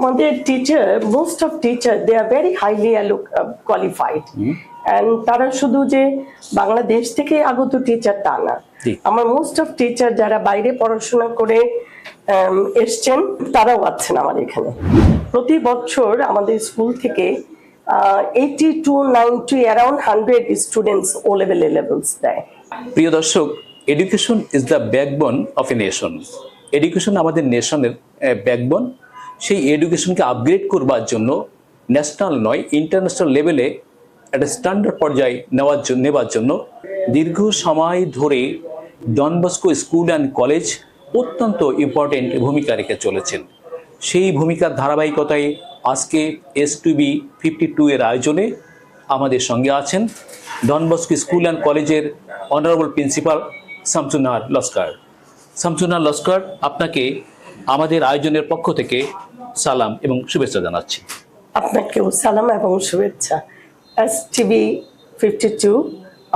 আমাদের teacher most of teacher they are very highly qualified and তারা শুধু যে বাংলাদেশ থেকে আগত টিচার তা না। আমার মোস্ট অফ টিচার যারা বাইরে পড়াশোনা করে উম, এসছেন তারাও আছেন আমার এখানে। প্রতি বছর আমাদের স্কুল থেকে eighty to ninety around hundred students O level levels দেয়। প্রিয় দর্শক education is the backbone of a nation education আমাদের নেশনের ব্যাকবোন সেই এডুকেশনকে আপগ্রেড করবার জন্য ন্যাশনাল নয় ইন্টারন্যাশনাল লেভেলে একটা স্ট্যান্ডার্ড পর্যায়ে নেওয়ার জন্য নেবার জন্য দীর্ঘ সময় ধরে Don Bosco school and college অত্যন্ত ইম্পর্টেন্ট ভূমিকা রেখে চলেছেন। সেই ভূমিকার ধারাবাহিকতায় আজকে S TV fifty two এর আয়োজনে আমাদের সঙ্গে আছেন ডনবস্কো স্কুল অ্যান্ড কলেজের অনারেবল প্রিন্সিপাল শামসুনার লস্কর শামসুনার লস্কর আপনাকে আমাদের আয়োজনের পক্ষ থেকে সালাম এবং শুভেচ্ছা জানাচ্ছি। আপনাকেও সালাম এবং শুভেচ্ছা। এস টিভি ফিফটি টু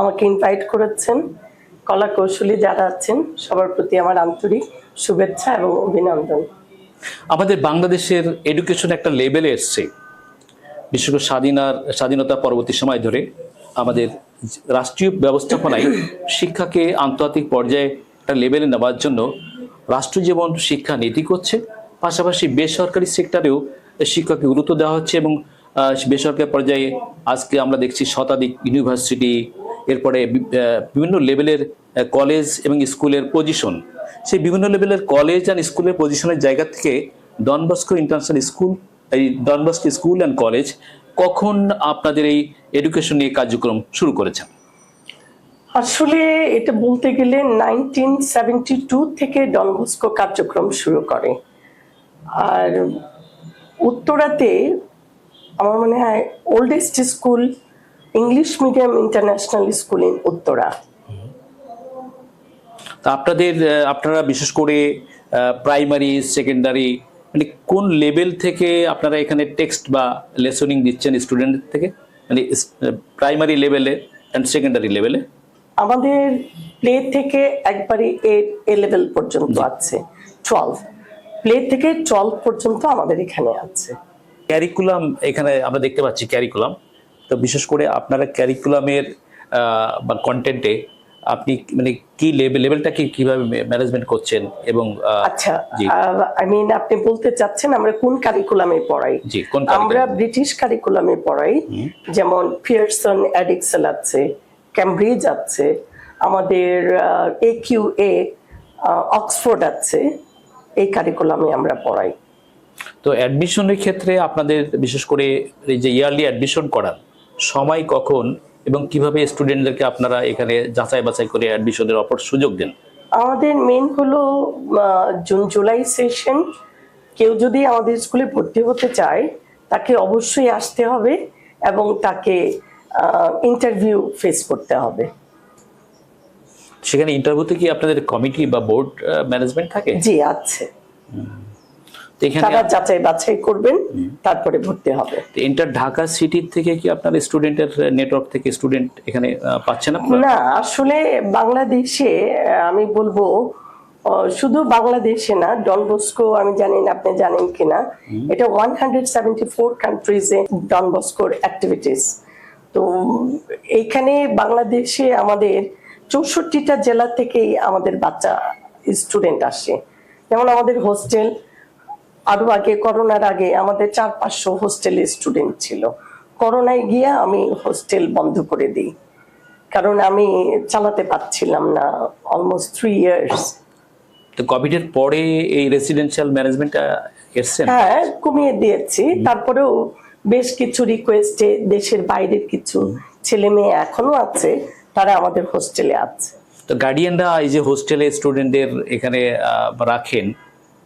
আমাকে ইনভাইট করেছেন। কলা কৌশলী যারা আছেন সবার প্রতি আমার আন্তরিক শুভেচ্ছা এবং অভিনন্দন। আমাদের বাংলাদেশের এডুকেশন একটা লেভেলে এসছে। বিশেষ করে স্বাধীনার স্বাধীনতা পরবর্তী সময় ধরে আমাদের রাষ্ট্রীয় ব্যবস্থাপনায় শিক্ষাকে আন্তর্জাতিক পর্যায়ে একটা লেভেলে নেওয়ার জন্য রাষ্ট্র যেমন শিক্ষা নীতি করছে। পাশাপাশি বেসরকারি সেক্টরেও শিক্ষাকে গুরুত্ব দেওয়া হচ্ছে এবং বেসরকারি পর্যায়ে আজকে আমরা দেখছি শতাধিক ইউনিভার্সিটি, এরপরে বিভিন্ন লেভেলের কলেজ এবং স্কুলের পজিশন। সেই বিভিন্ন লেভেলের কলেজ অ্যান্ড স্কুলের পজিশনের জায়গা থেকে ডনবস্কো ইন্টারন্যাশনাল স্কুল, এই Don Bosco school and college কখন আপনাদের এই এডুকেশন নিয়ে কার্যক্রম শুরু করেছেন? আসলে এটা বলতে গেলে নাইনটিন সেভেন্টি টু থেকে ডনবস্কো কার্যক্রম শুরু করে। আর উত্তরাতে আমার মনে হয় oldest school English medium international school in Uttara. তা আপনাদের আপনারা বিশেষ করে প্রাইমারি সেকেন্ডারি মানে কোন লেভেল থেকে আপনারা এখানে টেক্সট বা লেসনিং দিচ্ছেন স্টুডেন্ট থেকে? মানে প্রাইমারি লেভেলে অ্যান্ড সেকেন্ডারি লেভেলে আমাদের প্লে থেকে একবারে এ এ লেভেল পর্যন্ত আছে টুয়েলভ প্লে থেকে টুয়েলভ পর্যন্ত আমাদের এখানে আছে। ক্যারিকুলাম এখানে আমরা দেখতে পাচ্ছি ক্যারিকুলাম তো বিশেষ করে আপনারা ক্যারিকুলামের বা কন্টেন্টে আপনি মানে কি লেভেল লেভেলটা কি কীভাবে ম্যানেজমেন্ট করছেন এবং আচ্ছা জি। আই মিন আপনি বলতে চাচ্ছেন আমরা কোন কারিকুলামে পড়াই? জি কোন আমরা? ব্রিটিশ কারিকুলামে পড়াই যেমন পিয়ারসন অ্যাডিক্সেল আছে ক্যামব্রিজ আছে আমাদের এ কিউ এ অক্সফোর্ড আছে এই কারিকুলামে আমরা পড়াই। তো অ্যাডমিশনের ক্ষেত্রে আপনাদের বিশেষ করে এই যে ইয়ারলি অ্যাডমিশন করার সময় কখন এবং কীভাবে স্টুডেন্টদেরকে আপনারা এখানে যাচাই বাছাই করে অ্যাডমিশনের অপর সুযোগ দেন? আমাদের মেন হলো জুন জুলাই সেশন কেউ যদি আমাদের স্কুলে ভর্তি হতে চায় তাকে অবশ্যই আসতে হবে এবং তাকে ইন্টারভিউ ফেস করতে হবে। সেখানে ইন্টারভিউতে কি আপনাদের কমিটি বা বোর্ড ম্যানেজমেন্ট থাকে? জি আছে। তারা যাচাই বাছাই করবেন তারপরে ভর্তি হবে। ইন্টার ঢাকা সিটির থেকে কি আপনার স্টুডেন্টের নেটওয়ার্ক থেকে স্টুডেন্ট এখানে পাচ্ছেন আপনারা? না আসলে বাংলাদেশে আমি বলব শুধু বাংলাদেশে না ডনবস্কো আমি জানি না আপনি জানেন কিনা এটা ওয়ান হান্ড্রেড সেভেন্টি ফোর কান্ট্রিজে ডনবস্কোর অ্যাক্টিভিটিস তো এইখানে বাংলাদেশে আমাদের চৌষট্টিটা জেলা থেকেই আমাদের বাচ্চা স্টুডেন্ট আসে। যেমন আমাদের হোস্টেল আরও আগে করোনার আগে আমাদের চার পাঁচশো হোস্টেলে স্টুডেন্ট ছিল। করোনায় গিয়ে আমি হোস্টেল বন্ধ করে দিই। কারণ আমি চালাতে পারছিলাম না অলমোস্ট থ্রি ইয়ার্স তো কোভিডের পরে এই রেসিডেন্সিয়াল ম্যানেজমেন্টটা এসছেন? হ্যাঁ কমিয়ে দিয়েছি। তারপরেও বেশ কিছু রিকোয়েস্টে দেশের বাইরের কিছু ছেলে মেয়ে এখনও আছে। তারা আমাদের হোস্টেলে আছে। তো গার্ডিয়ানরা এই যে হোস্টেলে স্টুডেন্টদের এখানে রাখেন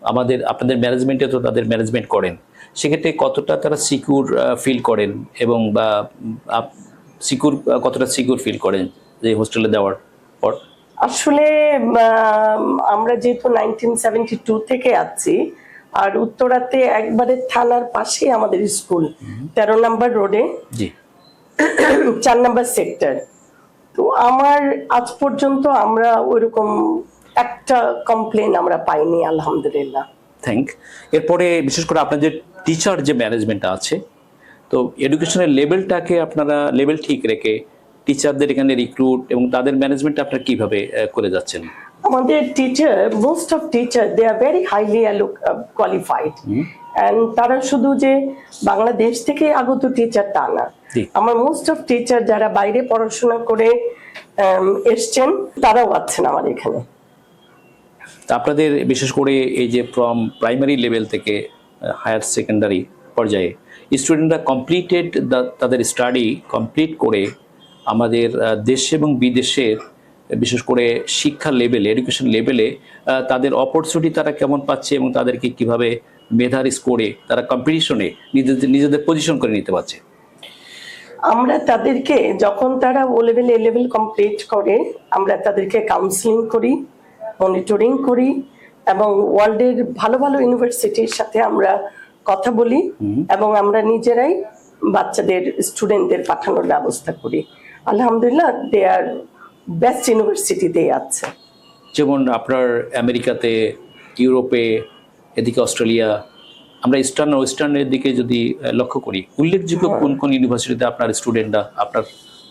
আমাদের আপনাদের ম্যানেজমেন্টে তো তাদের ম্যানেজমেন্ট করেন। সেক্ষেত্রে কতটা তারা সিকিউর ফিল করেন এবং বা সিকিউর কতটা সিকিউর ফিল করেন যে হোস্টেলে দেওয়ার পর? আসলে আমরা যেহেতু নাইনটিন সেভেন্টি টু থেকে আছি আর উত্তরাতে একবারে থানার পাশে আমাদের স্কুল তেরো নম্বর রোডে জি। চার নম্বর সেক্টর তো আমার আজ পর্যন্ত আমরা ওইরকম একটা কমপ্লেন আমরা পাইনি, আলহামদুলিল্লাহ। থ্যাংক এরপরে বিশেষ করে আপনাদের টিচার যে ম্যানেজমেন্টটা আছে, তো এডুকেশনের লেভেলটাকে আপনারা লেভেল ঠিক রেখে টিচারদের এখানে রিক্রুট এবং তাদের ম্যানেজমেন্ট আপনারা কীভাবে করে যাচ্ছেন? আমাদের teacher most of teacher they are very highly qualified and তারা শুধু যে বাংলাদেশ থেকে আগত টিচার তা না। আমার মোস্ট অফ টিচার যারা বাইরে পড়াশোনা করে um, এসছেন তারাও আছেন আমার এখানে। তা আপনাদের বিশেষ করে এই যে ফ্রম প্রাইমারি লেভেল থেকে হায়ার সেকেন্ডারি পর্যায়ে স্টুডেন্টরা কমপ্লিটেড তাদের স্টাডি কমপ্লিট করে আমাদের আহ, দেশ এবং বিদেশের বিশেষ করে শিক্ষা লেভেলে এডুকেশন লেভেলে তাদের অপরচুনিটি তারা কেমন পাচ্ছে এবং তাদেরকে কীভাবে মেধার স্কোরে তারা কম্পিটিশনে নিজেদের নিজেদের পজিশন করে নিতে পারছে? আমরা তাদেরকে যখন তারা O level A level complete করে আমরা তাদেরকে কাউন্সিলিং করি মনিটরিং করি এবং ওয়ার্ল্ডের ভালো ভালো ইউনিভার্সিটির সাথে আমরা কথা বলি এবং আমরা নিজেরাই বাচ্চাদের স্টুডেন্টদের পাঠানোর ব্যবস্থা করি। আলহামদুলিল্লাহ দে আর বেস্ট ইউনিভার্সিটিতে আছে। যেমন আপনার আমেরিকাতে ইউরোপে এদিকে অস্ট্রেলিয়া আমরা ইস্টার্ন ওয়েস্টার্নের দিকে যদি লক্ষ্য করি উল্লেখযোগ্য কোন কোন ইউনিভার্সিটিতে আপনার স্টুডেন্টরা আপনার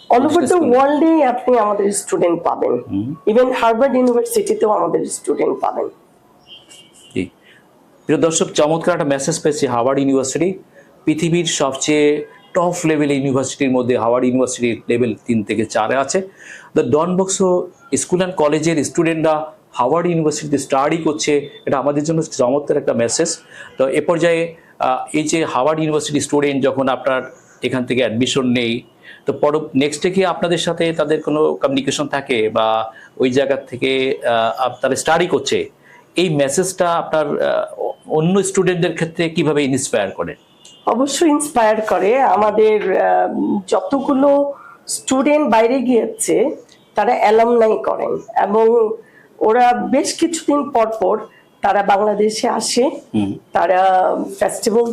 অল ওভার দ্য ওয়ার্ল্ডে আপনি আমাদের স্টুডেন্ট পাবেন। ইভেন হার্ভার্ড ইউনিভার্সিটিতেও আমাদের স্টুডেন্ট পাবেন। জি। প্রিয় দর্শক চমৎকার একটা মেসেজ পেয়েছি হার্ভার্ড ইউনিভার্সিটি পৃথিবীর সবচেয়ে টপ লেভেল ইউনিভার্সিটির মধ্যে হাওয়ার্ড ইউনিভার্সিটির লেভেল তিন থেকে চারে আছে। দ্য ডন বক্সো স্কুল অ্যান্ড কলেজের স্টুডেন্টরা হাওয়ার্ড ইউনিভার্সিটিতে স্টাডি করছে, এটা আমাদের জন্য চমৎকার একটা মেসেজ তো এ পর্যায়ে এই যে হাওয়ার্ড ইউনিভার্সিটি স্টুডেন্ট যখন আপনার এখান থেকে অ্যাডমিশন নেই, তো পর নেক্সটে কি আপনাদের সাথে তাদের কোনো কমিউনিকেশন থাকে বা ওই জায়গার থেকে তারা স্টাডি করছে? এই মেসেজটা আপনার অন্য স্টুডেন্টদের ক্ষেত্রে কীভাবে ইন্সপায়ার করে? অবশ্যই ইন্সপায়ার করে। আমাদের যতগুলো স্টুডেন্ট বাইরে গিয়েছে তারা অ্যালামনাই করেন এবং ওরা বেশ কিছুদিন পর পর তারা বাংলাদেশে আসে। তারা ফেস্টিভ্যাল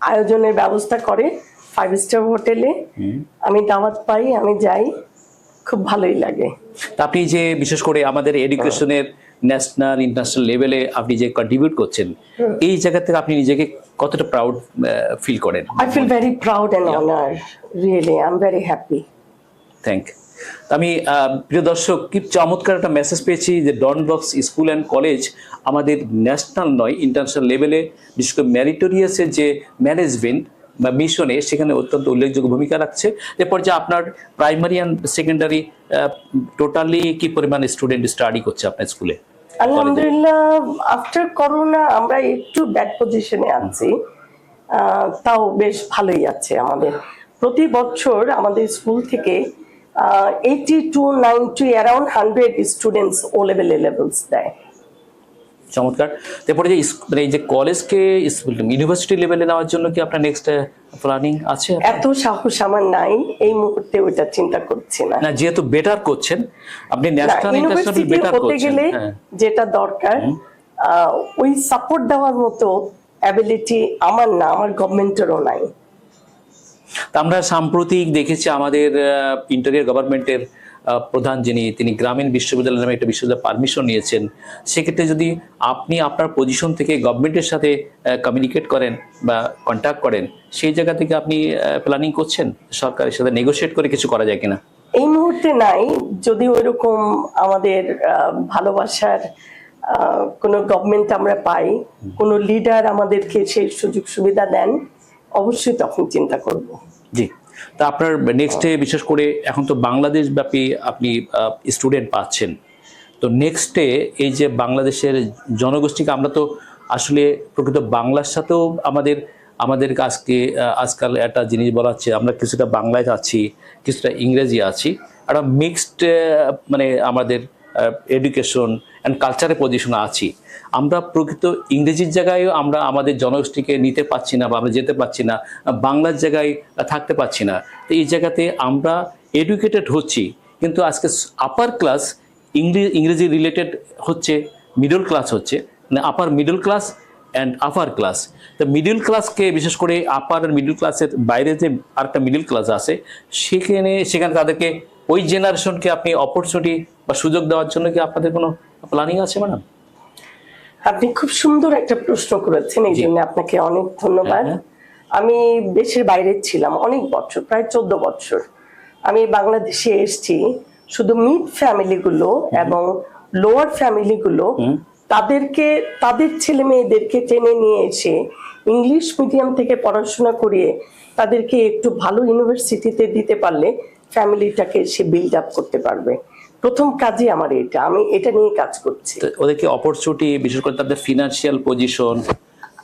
আয়োজনের ব্যবস্থা করে ফাইভ স্টার হোটেলে আমি দাওয়াত পাই আমি যাই খুব ভালোই লাগে। আপনি যে বিশেষ করে আমাদের এডুকেশনের ন্যাশনাল ইন্টারন্যাশনাল লেভেলে আপনি যে কন্ট্রিবিউট করছেন এই জায়গা থেকে আপনি নিজেকে কতটা প্রাউড ফিল করেন? I feel very proud and honored. Really, I'm very happy. Thank আমি প্রিয় দর্শক কি চমৎকার একটা মেসেজ পেয়েছি যে ডন বক্স স্কুল অ্যান্ড কলেজ আমাদের ন্যাশনাল নয় ইন্টারন্যাশনাল লেভেলে বিশেষ করে ম্যারিটোরিয়াসের যে ম্যানেজমেন্ট বা মিশনে সেখানে অত্যন্ত উল্লেখযোগ্য ভূমিকা রাখছে। এরপর যে আপনার প্রাইমারি অ্যান্ড সেকেন্ডারি টোটালি কি পরিমাণ স্টুডেন্ট স্টাডি করছে আপনার স্কুলে আলহামদুলিল্লাহ আফটার করোনা আমরা একটু ব্যাড পজিশনে আছি। তাও বেশ ভালোই আছে আমাদের। প্রতি বছর আমাদের স্কুল থেকে eighty to ninety around hundred students O level levels দেয়। চমৎকার। তারপরে যে মানে এই যে কলেজকে ইউনিভার্সিটি লেভেলে নেওয়ার জন্য কি আপনার নেক্সট প্ল্যানিং আছে এত সাহস আমার নাই এই মুহূর্তে ওইটা চিন্তা করছি না। না যেহেতু বেটার করছেন আপনি ন্যাশনাল ইন্টারন্যাশনাল বেটার করছেন গেলে হ্যাঁ। যেটা দরকার ওই সাপোর্ট দেওয়ার মতো অ্যাবিলিটি আমার না আমার গভর্নমেন্টেরও নাই। আমরা সাম্প্রতিক দেখেছি আমাদের ইন্টারিয়ার গভর্নমেন্টের প্রধান যিনি তিনি গ্রামীণ বিশ্ববিদ্যালয় নামে একটা বিশ্ববিদ্যালয় পারমিশন নিয়েছেন। সেক্ষেত্রে যদি আপনি আপনার পজিশন থেকে গভর্নমেন্টের সাথে কমিউনিকেট করেন বা কন্ট্যাক্ট করেন সেই জায়গা থেকে আপনি প্ল্যানিং করছেন? সরকারের সাথে নেগোশিয়েট করে কিছু করা যায় কিনা? এই মুহূর্তে নাই। যদি ওইরকম আমাদের ভালোবাসার কোনো গভর্নমেন্ট আমরা পাই কোনো লিডার আমাদেরকে সেই সুযোগ সুবিধা দেন অবশ্যই তখন চিন্তা করব। জি। তা আপনার নেক্সটে বিশেষ করে এখন তো বাংলাদেশ ব্যাপী আপনি স্টুডেন্ট পাচ্ছেন। তো নেক্সটে এই যে বাংলাদেশের জনগোষ্ঠীকে আমরা তো আসলে প্রকৃত বাংলার সাথেও আমাদের আমাদের আজকে আজকাল একটা জিনিস বলা হচ্ছে, আমরা কিছুটা বাংলায় আছি, কিছুটা ইংরেজি আছি। একটা মিক্সড মানে আমাদের এডুকেশন অ্যান্ড কালচারের পজিশনে আছি। আমরা প্রকৃত ইংরেজির জায়গায়ও আমরা আমাদের জনগোষ্ঠীকে নিতে পারছি না বা আমরা যেতে পারছি না, বাংলার জায়গায় থাকতে পারছি না। তো এই জায়গাতে আমরা এডুকেটেড হচ্ছি, কিন্তু আজকে আপার ক্লাস ইংরেজি ইংরেজি রিলেটেড হচ্ছে মিডল ক্লাস হচ্ছে মানে upper middle class and upper class তো মিডল ক্লাসকে বিশেষ করে আপার মিডল ক্লাসের বাইরে যে আরেকটা মিডল ক্লাস আছে, সেখানে সেখানে তাদেরকে ওই জেনারেশনকে আপনি অপরচুনিটি বা সুযোগ দেওয়ার জন্য কি আপনাদের কোনো প্ল্যানিং আছে ম্যাডাম আপনি খুব সুন্দর একটা প্রশ্ন করেছেন এই। জন্য আপনাকে অনেক ধন্যবাদ। হ্যাঁ, আমি দেশের বাইরে ছিলাম অনেক বছর প্রায় চোদ্দ বছর। আমি বাংলাদেশে এসেছি শুধু মিড ফ্যামিলিগুলো এবং লোয়ার ফ্যামিলিগুলো তাদেরকে তাদের ছেলে মেয়েদেরকে টেনে নিয়ে এসে ইংলিশ মিডিয়াম থেকে পড়াশোনা করিয়ে তাদেরকে একটু ভালো ইউনিভার্সিটিতে দিতে পারলে ফ্যামিলিটাকে সে বিল্ড আপ করতে পারবে। প্রথম কাজই আমার এটা। আমি এটা নিয়ে কাজ করছি। ওদেরকে অপরচুনিটি বিশেষ করে তাদের ফিনান্সিয়াল পজিশন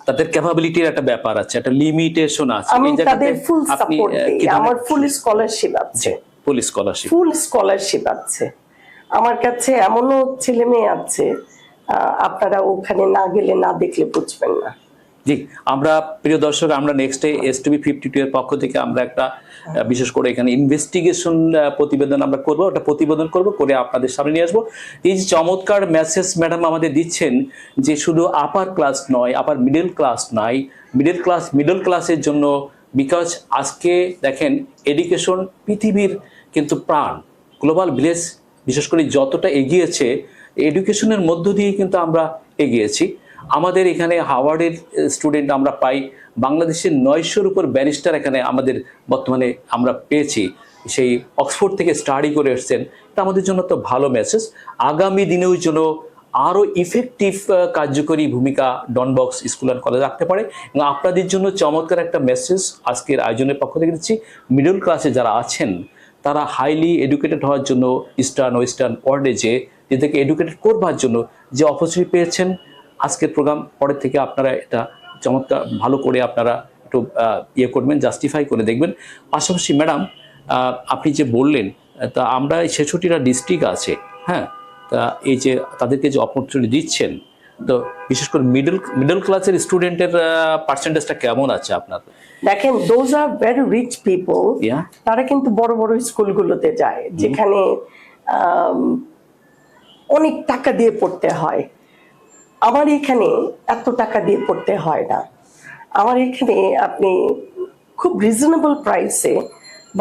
তাদের ক্যাপাবিলিটির একটা ব্যাপার আছে একটা লিমিটেশন আছে। আমি তাদের ফুল সাপোর্ট দিই। আমার ফুল স্কলারশিপ আছে। ফুল স্কলারশিপ ফুল স্কলারশিপ আছে। আমার কাছে এমনও ছেলে মেয়ে আছে আপনারা ওখানে না গেলে না দেখলে বুঝবেন না। জি, আমরা প্রিয় দর্শক, আমরা next S TV fifty two এর পক্ষ থেকে আমরা একটা বিশেষ করে এখানে ইনভেস্টিগেশন প্রতিবেদন আমরা করব। ওটা প্রতিবেদন করব, করে আপনাদের সামনে নিয়ে আসব। এই যে চমৎকার মেসেজ ম্যাডাম আমাদের দিচ্ছেন যে শুধু আপার ক্লাস নয় আপার মিডল ক্লাস নয় মিডল ক্লাস মিডল ক্লাসের জন্য বিকজ আজকে দেখেন এডুকেশন পৃথিবীর কিন্তু প্রাণ গ্লোবাল ভিলেজ বিশেষ করে যতটা এগিয়েছে এডুকেশনের মধ্য দিয়ে কিন্তু আমরা এগিয়েছি। আমাদের এখানে হাওয়ার্ডের স্টুডেন্ট আমরা পাই। বাংলাদেশের নয়শোর উপর ব্যারিস্টার এখানে আমাদের বর্তমানে আমরা পেয়েছি। সেই অক্সফোর্ড থেকে স্টাডি করে এসছেন। এটা আমাদের জন্য তো ভালো মেসেজ আগামী দিনেও যেন আরও ইফেক্টিভ কার্যকরী ভূমিকা ডনবক্স স্কুল অ্যান্ড কলেজ রাখতে পারে। এবং আপনাদের জন্য চমৎকার একটা মেসেজ আজকের আয়োজনের পক্ষ থেকে দিচ্ছি। মিডল ক্লাসে যারা আছেন, তারা হাইলি এডুকেটেড হওয়ার জন্য ইস্টার্ন ওয়েস্টার্ন ওয়ার্ল্ডে যে নিজেদেরকে এডুকেটেড করবার জন্য যে অপরচুনিটি পেয়েছেন আজকের প্রোগ্রাম পরের থেকে আপনারা এটা চমৎকার ভালো করে আপনারা একটু ইয়ে করবেন জাস্টিফাই করে দেখবেন। পাশাপাশি ম্যাডাম আপনি যে বললেন তা আমরা এই ছেষট্টিটা ডিস্ট্রিক্ট আছে হ্যাঁ? তা এই যে তাদেরকে যে অপরচুনিটি দিচ্ছেন তো বিশেষ করে মিডল মিডল ক্লাসের স্টুডেন্টের পার্সেন্টেজটা কেমন আছে আপনার? দেখেন those are very rich people তারা কিন্তু বড় বড় স্কুলগুলোতে যায় যেখানে অনেক টাকা দিয়ে পড়তে হয়। আমার এখানে এত টাকা দিয়ে পড়তে হয় না। আমার এখানে আপনি খুব রিজনেবল প্রাইসে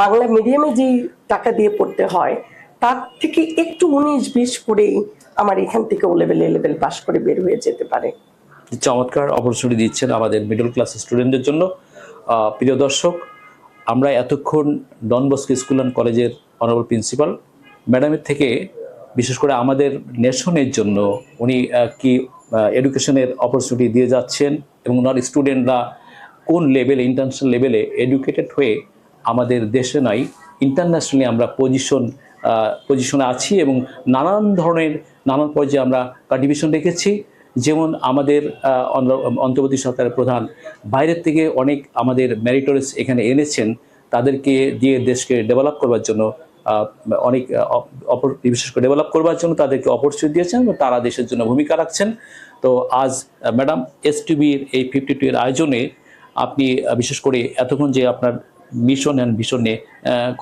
বাংলা মিডিয়ামে যেই টাকা দিয়ে পড়তে হয়, তার থেকে একটু উনিশ বিশ করেই আমার এখান থেকে ও লেভেল এ লেভেল পাশ করে বের হয়ে যেতে পারে। চমৎকার অপরচুনিটি দিচ্ছেন আমাদের মিডল ক্লাস স্টুডেন্টদের জন্য। প্রিয় দর্শক, আমরা এতক্ষণ ডন বস্কো স্কুল অ্যান্ড কলেজের অনারেবল প্রিন্সিপাল ম্যাডামের থেকে বিশেষ করে আমাদের নেশনের জন্য উনি কি এডুকেশনের অপরচুনিটি দিয়ে যাচ্ছেন এবং ওনার স্টুডেন্টরা কোন লেভেলে ইন্টারন্যাশনাল লেভেলে এডুকেটেড হয়ে আমাদের দেশে নয় ইন্টারন্যাশনালি আমরা পজিশন পজিশনে আছি এবং নানান ধরনের, নানান পর্যায়ে আমরা কন্ট্রিবিউশন রেখেছি। যেমন আমাদের অন্তর্বর্তী সরকারের প্রধান বাইরের থেকে অনেক আমাদের ম্যারিটরিস এখানে এনেছেন, তাদেরকে দিয়ে দেশকে ডেভেলপ করবার জন্য অনেক অপ- অপর বিশেষ করে ডেভেলপ করবার জন্য তাদেরকে অপরচুনিটি দিয়েছেন এবং তারা দেশের জন্য ভূমিকা রাখছেন। তো আজ ম্যাডাম এস টিভির এই ফিফটি টু এর আয়োজনে আপনি বিশেষ করে এতক্ষণ যে আপনার মিশন অ্যান্ড ভিশন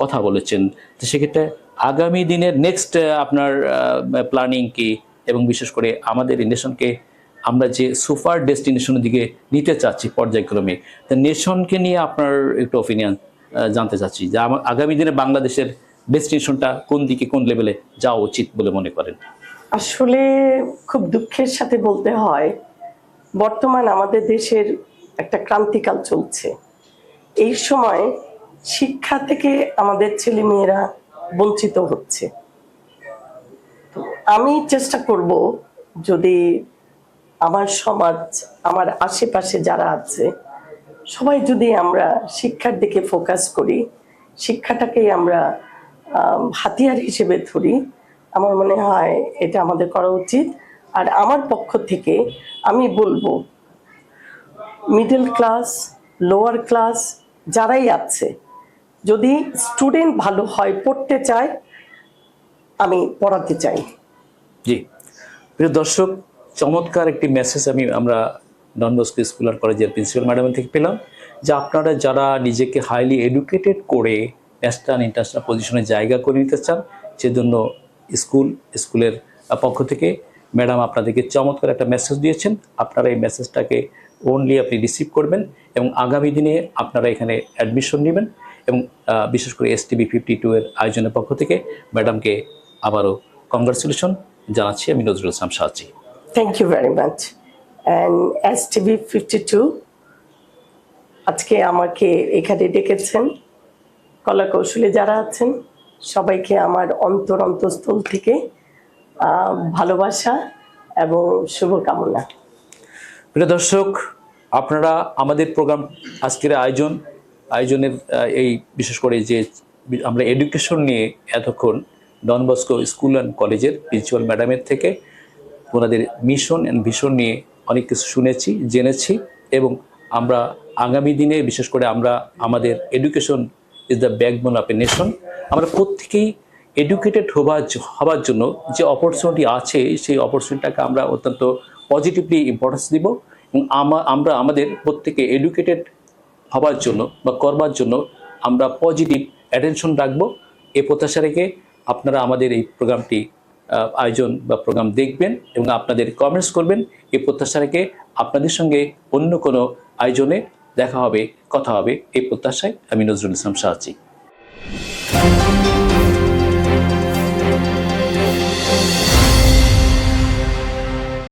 কথা বলেছেন, তো সেক্ষেত্রে আগামী দিনের নেক্সট আপনার প্ল্যানিং কি? এবং বিশেষ করে আমাদের এই নেশনকে আমরা যে সুপার ডেস্টিনেশনের দিকে নিতে চাচ্ছি পর্যায়ক্রমে, তা নেশনকে নিয়ে আপনার একটু ওপিনিয়ন জানতে চাচ্ছি যে আগামী দিনে বাংলাদেশের ডেস্টিনেশনটা কোন দিকে কোন লেভেলে যাওয়া উচিত বলে মনে করেন? আসলে খুব দুঃখের সাথে বলতে হয় বর্তমান আমাদের দেশের একটা ক্রান্তিকাল চলছে। এই সময় শিক্ষা থেকে আমাদের ছেলে মেয়েরা বঞ্চিত হচ্ছে। আমি চেষ্টা করব যদি আমার সমাজ আমার আশেপাশে যারা আছে সবাই যদি আমরা শিক্ষার দিকে ফোকাস করি শিক্ষাটাকেই আমরা আম, হাতিয়ার হিসেবে ধরি, আমার মনে হয় এটা আমাদের করা উচিত। আর আমার পক্ষ থেকে আমি বলব মিডল ক্লাস লোয়ার ক্লাস যারাই আছে, যদি স্টুডেন্ট ভালো হয়, পড়তে চায়, আমি পড়াতে চাই। জি। প্রিয় দর্শক, চমৎকার একটি মেসেজ আমি, আমরা ডন বস্কো স্কুল আর কলেজের প্রিন্সিপাল ম্যাডামের থেকে পেলাম, যে আপনারা যারা নিজেকে হাইলি এডুকেটেড করে ন্যাশনাল ইন্টারন্যাশনাল পজিশনে জায়গা করে নিতে চান, সেজন্য স্কুল, স্কুলের পক্ষ থেকে ম্যাডাম আপনাদেরকে চমৎকার একটা মেসেজ দিয়েছেন। আপনারা এই মেসেজটাকে ওনলি আপনি রিসিভ করবেন এবং আগামী দিনে আপনারা এখানে অ্যাডমিশন নেবেন এবং বিশেষ করে এস টিভি ফিফটি টু এর আয়োজনের পক্ষ থেকে ম্যাডামকে আবারও কংগ্রাচুলেশন জানাচ্ছি। আমি Nazrul Islam Shahaji. Thank you very much and S TV fifty two আজকে আমাকে এখানে ডেকেছেন। কলা কৌশলী যারা আছেন, সবাইকে আমার অন্তর অন্তঃস্থল থেকে ভালোবাসা এবং শুভকামনা। প্রিয় দর্শক, আপনারা আমাদের প্রোগ্রাম আজকের আয়োজন, আয়োজনের এই বিশেষ করে যে আমরা এডুকেশন নিয়ে এতক্ষণ ডন বস্কো স্কুল অ্যান্ড কলেজের প্রিন্সিপাল ম্যাডামের থেকে ওনাদের মিশন অ্যান্ড ভিশন নিয়ে অনেক কিছু শুনেছি, জেনেছি এবং আমরা আগামী দিনে বিশেষ করে আমরা আমাদের education is the backbone of a nation আমরা প্রত্যেকেই এডুকেটেড হবার হবার জন্য যে অপরচুনিটি আছে, সেই অপরচুনিটিটাকে আমরা অত্যন্ত পজিটিভলি ইম্পর্টেন্স দিব এবং আমরা আমাদের প্রত্যেকে এডুকেটেড হবার জন্য বা করবার জন্য আমরা পজিটিভ অ্যাটেনশন রাখব। এ প্রত্যাশা রেখে আপনারা আমাদের এই প্রোগ্রামটি আয়োজন বা প্রোগ্রাম দেখবেন এবং আপনাদের কমেন্টস করবেন। এই প্রত্যাশা রেখে আপনাদের সঙ্গে অন্য কোনো আয়োজনে দেখা হবে কথা হবে এই প্রত্যাশায় আমি নজরুল ইসলাম সাহায্যী